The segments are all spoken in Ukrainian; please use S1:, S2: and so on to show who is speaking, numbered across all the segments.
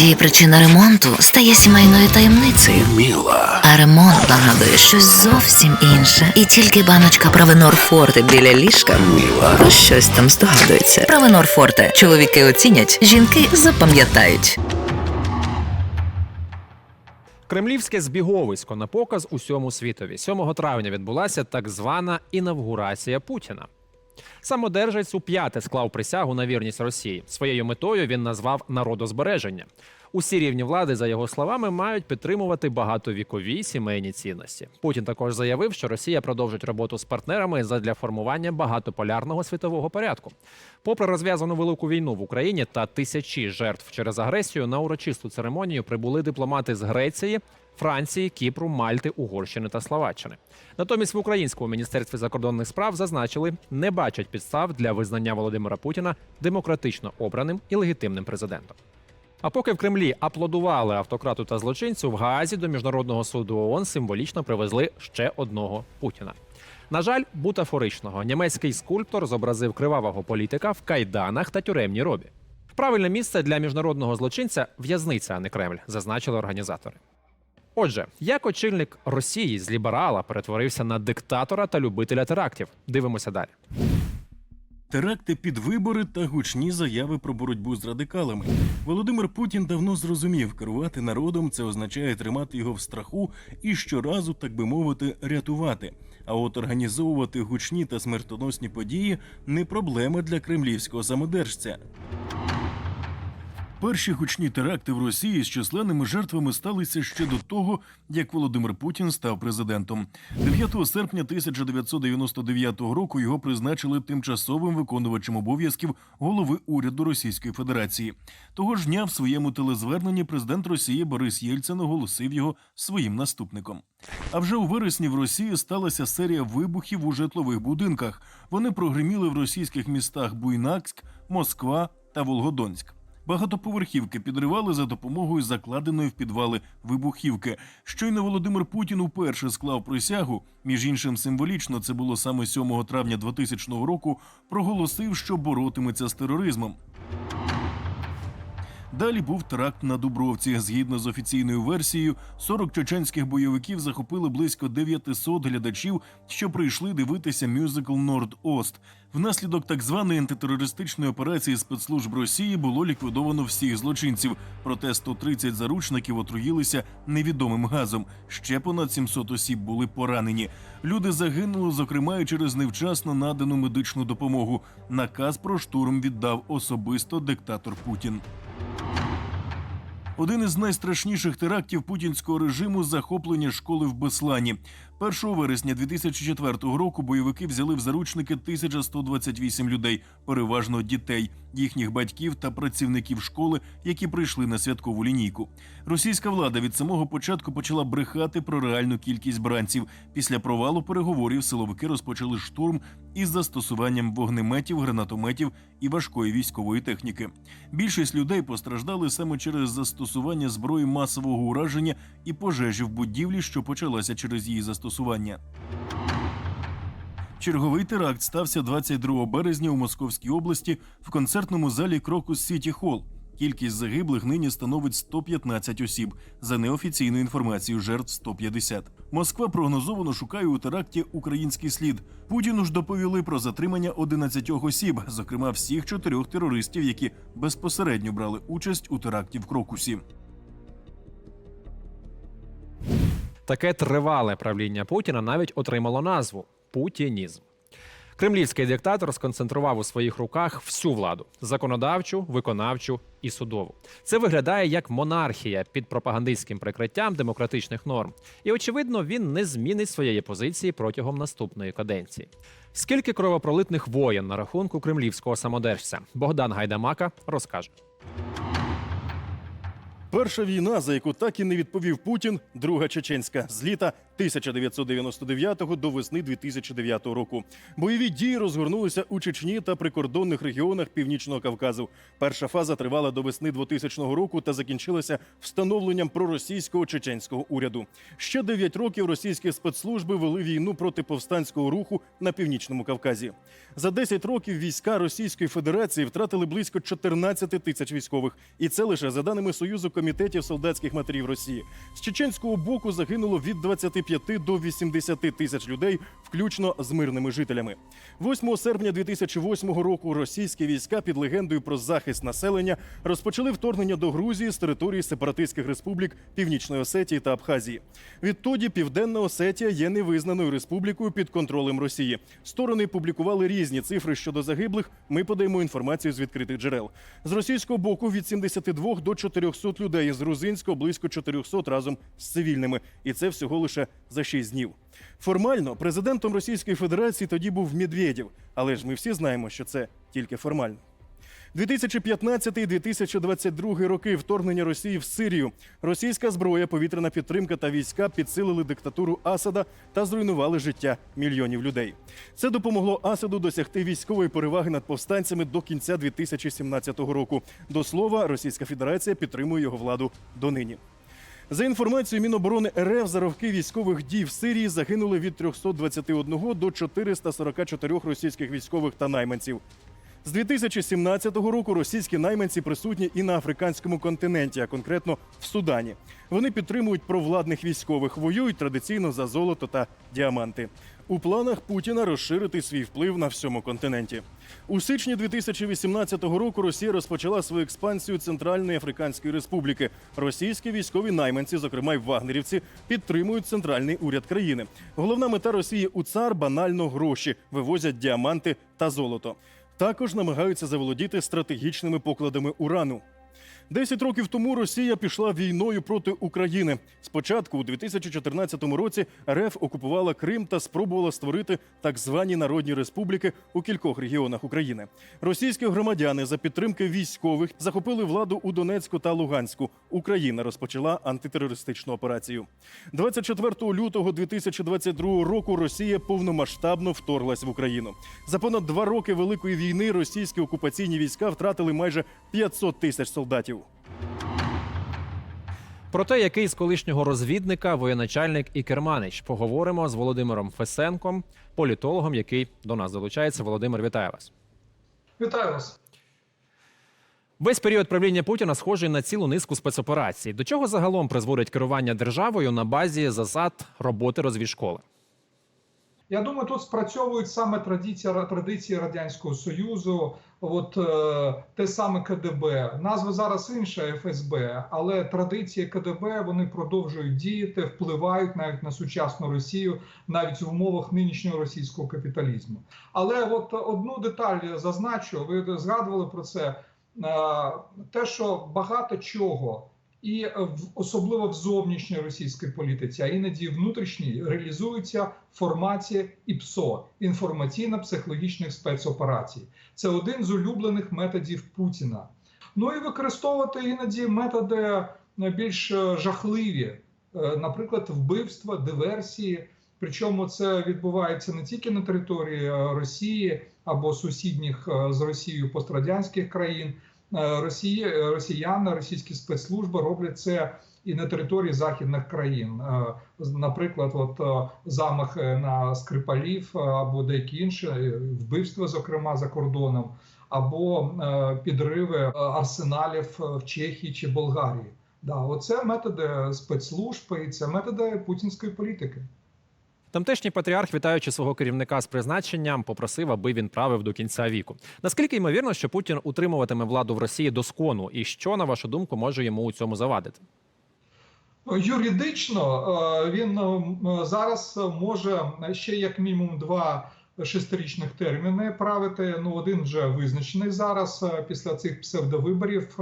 S1: Іноді причина ремонту стає сімейною таємницею.
S2: Міла.
S1: А ремонт нагадує щось зовсім інше. І тільки баночка Провенор Форте біля ліжка
S2: Міла.
S1: про щось там здогадується. Провенор Форте. Чоловіки оцінять, жінки запам'ятають.
S3: Кремлівське збіговисько на показ усьому світові. 7 травня відбулася так звана інавгурація Путіна. Самодержець у п'яте склав присягу на вірність Росії. Своєю метою він назвав народозбереження. Усі рівні влади, за його словами, мають підтримувати багатовікові сімейні цінності. Путін також заявив, що Росія продовжить роботу з партнерами задля формування багатополярного світового порядку. Попри розв'язану велику війну в Україні та тисячі жертв через агресію, на урочисту церемонію прибули дипломати з Греції, Франції, Кіпру, Мальти, Угорщини та Словаччини. Натомість в українському міністерстві закордонних справ зазначили, не бачать підстав для визнання Володимира Путіна демократично обраним і легітимним президентом. А поки в Кремлі аплодували автократу та злочинцю, в Гаазі до міжнародного суду ООН символічно привезли ще одного Путіна. На жаль, бутафоричного німецький скульптор зобразив кривавого політика в кайданах та тюремній робі. Правильне місце для міжнародного злочинця в'язниця, а не Кремль, зазначили організатори. Отже, як очільник Росії з ліберала перетворився на диктатора та любителя терактів? Дивимося далі.
S4: Теракти під вибори та гучні заяви про боротьбу з радикалами. Володимир Путін давно зрозумів, керувати народом це означає тримати його в страху і щоразу, так би мовити, рятувати. А от організовувати гучні та смертоносні події не проблема для кремлівського самодержця. Перші гучні теракти в Росії з численними жертвами сталися ще до того, як Володимир Путін став президентом. 9 серпня 1999 року його призначили тимчасовим виконувачем обов'язків голови уряду Російської Федерації. Того ж дня в своєму телезверненні президент Росії Борис Єльцин оголосив його своїм наступником. А вже у вересні в Росії сталася серія вибухів у житлових будинках. Вони прогреміли в російських містах Буйнакськ, Москва та Волгодонськ. Багатоповерхівки підривали за допомогою закладеної в підвали вибухівки. Щойно Володимир Путін уперше склав присягу. Між іншим, символічно це було саме 7 травня 2000 року. Проголосив, що боротиметься з тероризмом. Далі був теракт на Дубровці. Згідно з офіційною версією, 40 чеченських бойовиків захопили близько 900 глядачів, що прийшли дивитися мюзикл Норд-Ост. Внаслідок так званої антитерористичної операції спецслужб Росії було ліквідовано всіх злочинців. Проте 130 заручників отруїлися невідомим газом. Ще понад 700 осіб були поранені. Люди загинули, зокрема, і через невчасно надану медичну допомогу. Наказ про штурм віддав особисто диктатор Путін. Один із найстрашніших терактів путінського режиму захоплення школи в Беслані. 1 вересня 2004 року бойовики взяли в заручники 1128 людей, переважно дітей, їхніх батьків та працівників школи, які прийшли на святкову лінійку. Російська влада від самого початку почала брехати про реальну кількість бранців. Після провалу переговорів силовики розпочали штурм із застосуванням вогнеметів, гранатометів і важкої військової техніки. Більшість людей постраждали саме через застосування зброї масового ураження і пожежі в будівлі, що почалася через її застосування. Черговий теракт стався 22 березня у Московській області в концертному залі Крокус Сіті Холл. Кількість загиблих нині становить 115 осіб. За неофіційною інформацією, жертв 150. Москва прогнозовано шукає у теракті український слід. Путіну ж доповіли про затримання 11 осіб, зокрема всіх чотирьох терористів, які безпосередньо брали участь у теракті в Крокусі.
S3: Таке тривале правління Путіна навіть отримало назву путінізм. Кремлівський диктатор сконцентрував у своїх руках всю владу законодавчу, виконавчу і судову. Це виглядає як монархія під пропагандистським прикриттям демократичних норм. І очевидно, він не змінить своєї позиції протягом наступної каденції. Скільки кровопролитних воєн на рахунку кремлівського самодержця Богдан Гайдамака розкаже.
S4: Перша війна, за яку так і не відповів Путін, друга чеченська з літа 1999 до весни 2009 року. Бойові дії розгорнулися у Чечні та прикордонних регіонах Північного Кавказу. Перша фаза тривала до весни 2000 року та закінчилася встановленням проросійського чеченського уряду. Ще 9 років російські спецслужби вели війну проти повстанського руху на північному Кавказі. За 10 років війська Російської Федерації втратили близько 14 тисяч військових, і це лише за даними Союзу комітетів солдатських матерів Росії. З чеченського боку загинуло від 25 до 80 тисяч людей, включно з мирними жителями. 8 серпня 2008 року російські війська під легендою про захист населення розпочали вторгнення до Грузії з території сепаратистських республік Північної Осетії та Абхазії. Відтоді Південна Осетія є невизнаною республікою під контролем Росії. Сторони публікували різні цифри щодо загиблих. Ми подаємо інформацію з відкритих джерел. З російського боку від 72 до 400 людей, з грузинського близько 400 разом з цивільними. І це всього лише за 6 днів. Формально президентом Російської Федерації тоді був Медведєв, але ж ми всі знаємо, що це тільки формально. 2015-2022 роки вторгнення Росії в Сирію. Російська зброя, повітряна підтримка та війська підсилили диктатуру Асада та зруйнували життя мільйонів людей. Це допомогло Асаду досягти військової переваги над повстанцями до кінця 2017 року. До слова, Російська Федерація підтримує його владу донині. За інформацією Міноборони РФ за роки військових дій в Сирії загинули від 321 до 444 російських військових та найманців. З 2017 року російські найманці присутні і на африканському континенті, а конкретно в Судані. Вони підтримують провладних військових, воюють традиційно за золото та діаманти. У планах Путіна розширити свій вплив на всьому континенті. У січні 2018 року Росія розпочала свою експансію Центральної Африканської Республіки. Російські військові найманці, зокрема й вагнерівці, підтримують центральний уряд країни. Головна мета Росії у цар банально гроші, вивозять діаманти та золото. Також намагаються заволодіти стратегічними покладами урану. Десять років тому Росія пішла війною проти України. Спочатку, у 2014 році, РФ окупувала Крим та спробувала створити так звані народні республіки у кількох регіонах України. Російські громадяни за підтримки військових захопили владу у Донецьку та Луганську. Україна розпочала антитерористичну операцію. 24 лютого 2022 року Росія повномасштабно вторглась в Україну. За понад два роки великої війни російські окупаційні війська втратили майже 500 тисяч солдатів.
S3: Про те, який з колишнього розвідника, воєначальник і керманич, поговоримо з Володимиром Фесенком, політологом, який до нас долучається. Володимир, вітаю вас.
S2: Вітаю вас.
S3: Весь період правління Путіна схожий на цілу низку спецоперацій. До чого загалом призводить керування державою на базі засад роботи розвідшколи?
S2: Я думаю, тут спрацьовують саме традиція традиції радянського союзу. От е, те саме КДБ, назва зараз інша ФСБ, але традиції КДБ вони продовжують діяти, впливають навіть на сучасну Росію, навіть в умовах нинішнього російського капіталізму. Але от одну деталь зазначу, ви згадували про це. Е, те, що багато чого. І в особливо в зовнішній російській політиці, а іноді внутрішній, реалізується в форматі ІПСО інформаційно-психологічних спецоперацій. Це один з улюблених методів Путіна. Ну і використовувати іноді методи більш жахливі, Е, наприклад, вбивства, диверсії. Причому це відбувається не тільки на території е, Росії або сусідніх е, з Росією пострадянських країн. Е, Росії, росіяни, російські спецслужби роблять це і на території західних країн. Е, Наприклад, от е, замах е, на Скрипалів е, або деякі інші е, вбивства, зокрема за кордоном, або е, підриви е, арсеналів е, в Чехії чи Болгарії. Да, оце методи спецслужб і це методи путінської політики.
S3: Тамтешній патріарх, вітаючи свого керівника з призначенням, попросив, аби він правив до кінця віку. Наскільки ймовірно, що Путін утримуватиме владу в Росії до скону, і що на вашу думку може йому у цьому завадити?
S2: Юридично е, він е, зараз може ще як мінімум два шестирічних терміни правити. Ну один вже визначений зараз е, після цих псевдовиборів,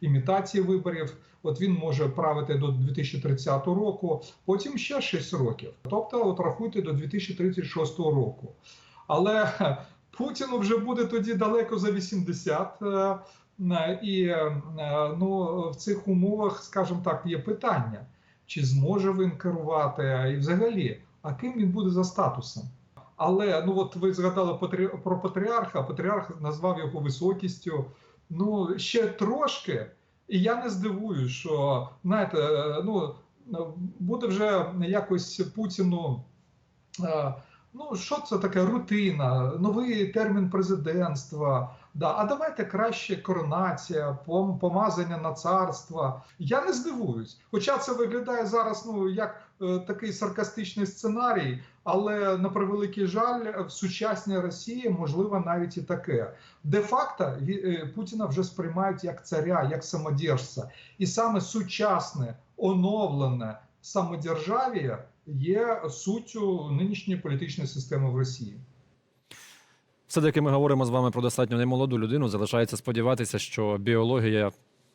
S2: імітації виборів. От він може правити до 2030 року, потім ще 6 років. Тобто, от рахуйте до 2036 року. Але Путіну вже буде тоді далеко за 80. е, Е, І е, ну, в цих умовах, скажімо так, є питання, чи зможе він керувати, і взагалі, а ким він буде за статусом. Але ну от ви згадали про патріарха. Патріарх назвав його високістю. Ну ще трошки, і я не здивуюсь, що знаєте, е, ну буде вже якось Путіну. е, Ну, що це таке рутина, новий термін президентства. Да, а давайте краще коронація, помазання на царство. Я не здивуюсь. Хоча це виглядає зараз ну як е, такий саркастичний сценарій, але на превеликий жаль, в сучасній Росії можливо навіть і таке. Де-факто е, Путіна вже сприймають як царя, як самодержця. І саме сучасне, оновлене самодержав'я є суттю нинішньої політичної системи в Росії.
S3: Все-таки ми говоримо з вами про достатньо немолоду людину. Залишається сподіватися, що біологія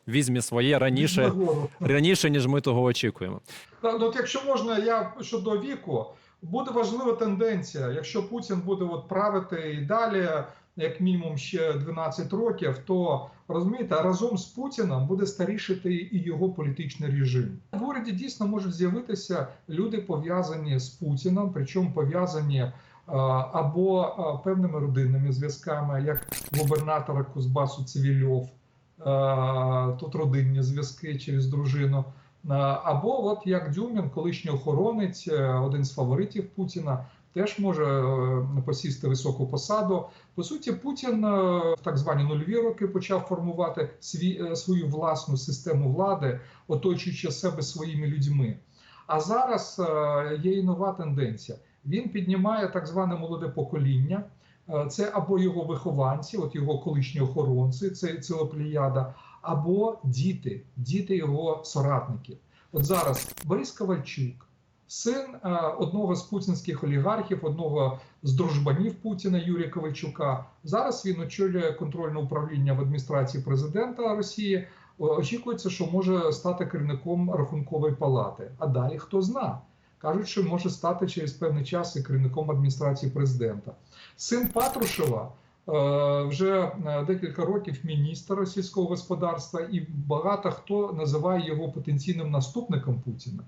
S3: візьме своє раніше, раніше ніж ми того очікуємо.
S2: Ну, от якщо можна, я щодо віку, буде важлива тенденція. Якщо Путін буде от правити і далі, як мінімум ще 12 років, то розумієте, разом з Путіном буде старішити і його політичний режим. В уряді дійсно можуть з'явитися люди пов'язані з Путіном, причому пов'язані е, або е, певними родинними зв'язками, як губернатора Кузбасу Цивільов. Е, Тут родинні зв'язки через дружину. Е, Або от як Дюмін, колишній охоронець, е, один з фаворитів Путіна, теж може е, посісти високу посаду. По суті, Путін в так звані нульові роки почав формувати свій, свою власну систему влади, оточуючи себе своїми людьми. А зараз є і нова тенденція. Він піднімає так зване молоде покоління. Це або його вихованці, от його колишні охоронці, це ціла плеяда, або діти, діти його соратників. От зараз Борис Ковальчук, син е, одного з путінських олігархів, одного з дружбанів Путіна Юрія Ковальчука. Зараз він очолює контрольне управління в адміністрації президента Росії. Очікується, що може стати керівником рахункової палати. А далі хто зна. Кажуть, що може стати через певний час і керівником адміністрації президента. Син Патрушева вже е, декілька років міністр сільського господарства, і багато хто називає його потенційним наступником Путіна.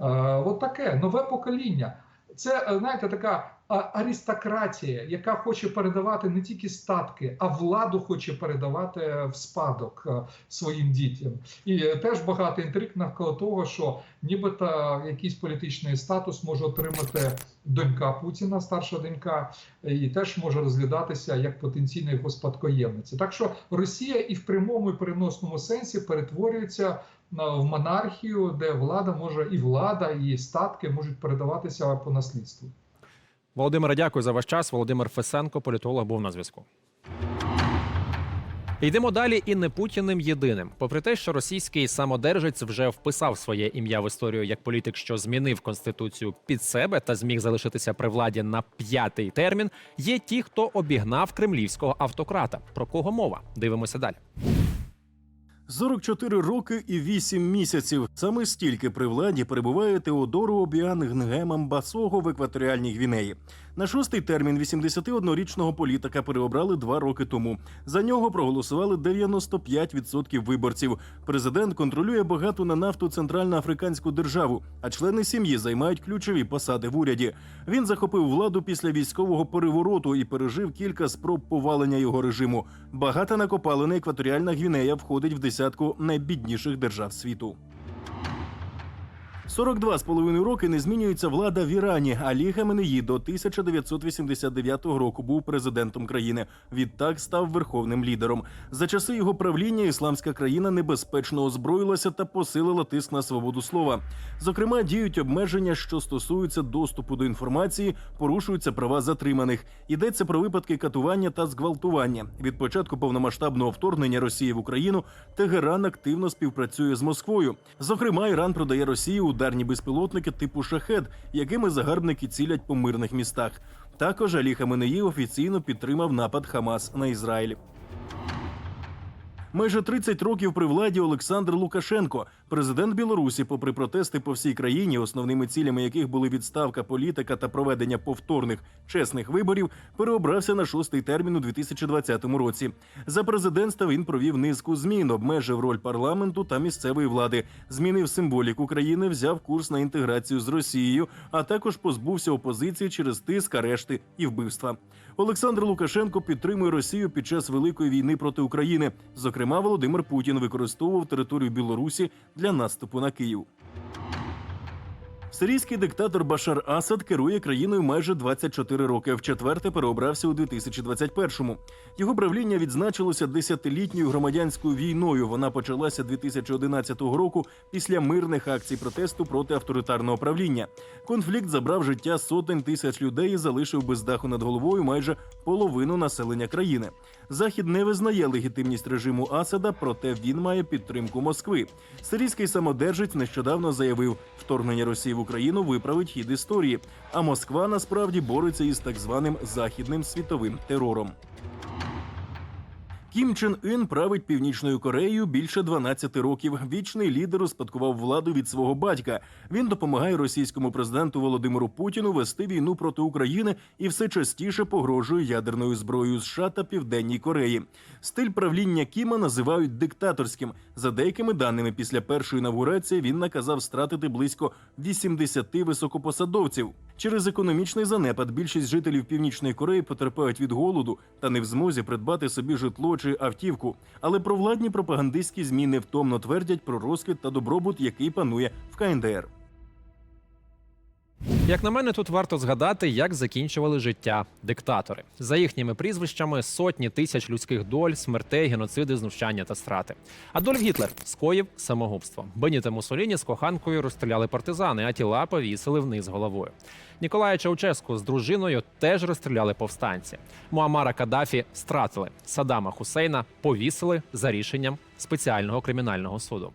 S2: Е, От таке нове покоління. Це е, знаєте, така аристократія, яка хоче передавати не тільки статки, а владу хоче передавати в спадок е, своїм дітям. І е, теж багато інтриг навколо того, що нібито якийсь політичний статус може отримати донька Путіна, старша донька, і теж може розглядатися як потенційна його спадкоємниця. Так що Росія і в прямому і переносному сенсі перетворюється на- в монархію, де влада може і влада, і статки можуть передаватися по наслідству.
S3: Володимире, дякую за ваш час. Володимир Фесенко, політолог, був на зв'язку. Йдемо далі і не Путіним єдиним. Попри те, що російський самодержець вже вписав своє ім'я в історію як політик, що змінив конституцію під себе та зміг залишитися при владі на п'ятий термін. Є ті, хто обігнав кремлівського автократа. Про кого мова? Дивимося далі.
S4: 44 роки і 8 місяців. Саме стільки при владі перебуває Теодору Обіан Гнгемам Басого в екваторіальній Гвінеї. На шостий термін 81-річного політика переобрали два роки тому. За нього проголосували 95% виборців. Президент контролює багату на нафту центральноафриканську державу, а члени сім'ї займають ключові посади в уряді. Він захопив владу після військового перевороту і пережив кілька спроб повалення його режиму. Багата накопалена екваторіальна Гвінея входить в десятку найбідніших держав світу. 42 з половиною роки не змінюється влада в Ірані. Алі Хаменеї до 1989 року був президентом країни. Відтак став верховним лідером. За часи його правління ісламська країна небезпечно озброїлася та посилила тиск на свободу слова. Зокрема, діють обмеження, що стосуються доступу до інформації, порушуються права затриманих. Йдеться про випадки катування та зґвалтування. Від початку повномасштабного вторгнення Росії в Україну Тегеран активно співпрацює з Москвою. Зокрема, Іран продає Росії ударні безпілотники типу шахед, якими загарбники цілять по мирних містах. Також Алі Хаменеї офіційно підтримав напад Хамас на Ізраїль. Майже 30 років при владі Олександр Лукашенко. Президент Білорусі, попри протести по всій країні, основними цілями яких були відставка політика та проведення повторних чесних виборів, переобрався на шостий термін у 2020 році. За президентства він провів низку змін, обмежив роль парламенту та місцевої влади, змінив символіку країни, взяв курс на інтеграцію з Росією, а також позбувся опозиції через тиск, арешти і вбивства. Олександр Лукашенко підтримує Росію під час великої війни проти України. Зокрема, Володимир Путін використовував територію Білорусі для наступу на Київ. Сирійський диктатор Башар Асад керує країною майже 24 роки. Вчетверте переобрався у 2021-му. Його правління відзначилося десятилітньою громадянською війною. Вона почалася 2011 року після мирних акцій протесту проти авторитарного правління. Конфлікт забрав життя сотень тисяч людей і залишив без даху над головою майже половину населення країни. Захід не визнає легітимність режиму Асада, проте він має підтримку Москви. Сирійський самодержець нещодавно заявив, вторгнення Росії в Україну виправить хід історії. А Москва насправді бореться із так званим західним світовим терором. Кім Чен Ін править північною Кореєю більше 12 років. Вічний лідер успадкував владу від свого батька. Він допомагає російському президенту Володимиру Путіну вести війну проти України і все частіше погрожує ядерною зброєю США та Південній Кореї. Стиль правління Кіма називають диктаторським. За деякими даними, після першої інавгурації він наказав стратити близько 80 високопосадовців. Через економічний занепад більшість жителів Північної Кореї потерпають від голоду та не в змозі придбати собі житло чи автівку. Але провладні пропагандистські зміни втомно твердять про розквіт та добробут, який панує в КНДР.
S3: Як на мене, тут варто згадати, як закінчували життя диктатори. За їхніми прізвищами сотні тисяч людських доль, смертей, геноциди, знущання та страти. Адольф Гітлер скоїв самогубство. Беніта Мусоліні з коханкою розстріляли партизани, а тіла повісили вниз головою. Ніколая Чауческу з дружиною теж розстріляли повстанці. Муамара Каддафі стратили. Саддама Хусейна повісили за рішенням спеціального кримінального суду.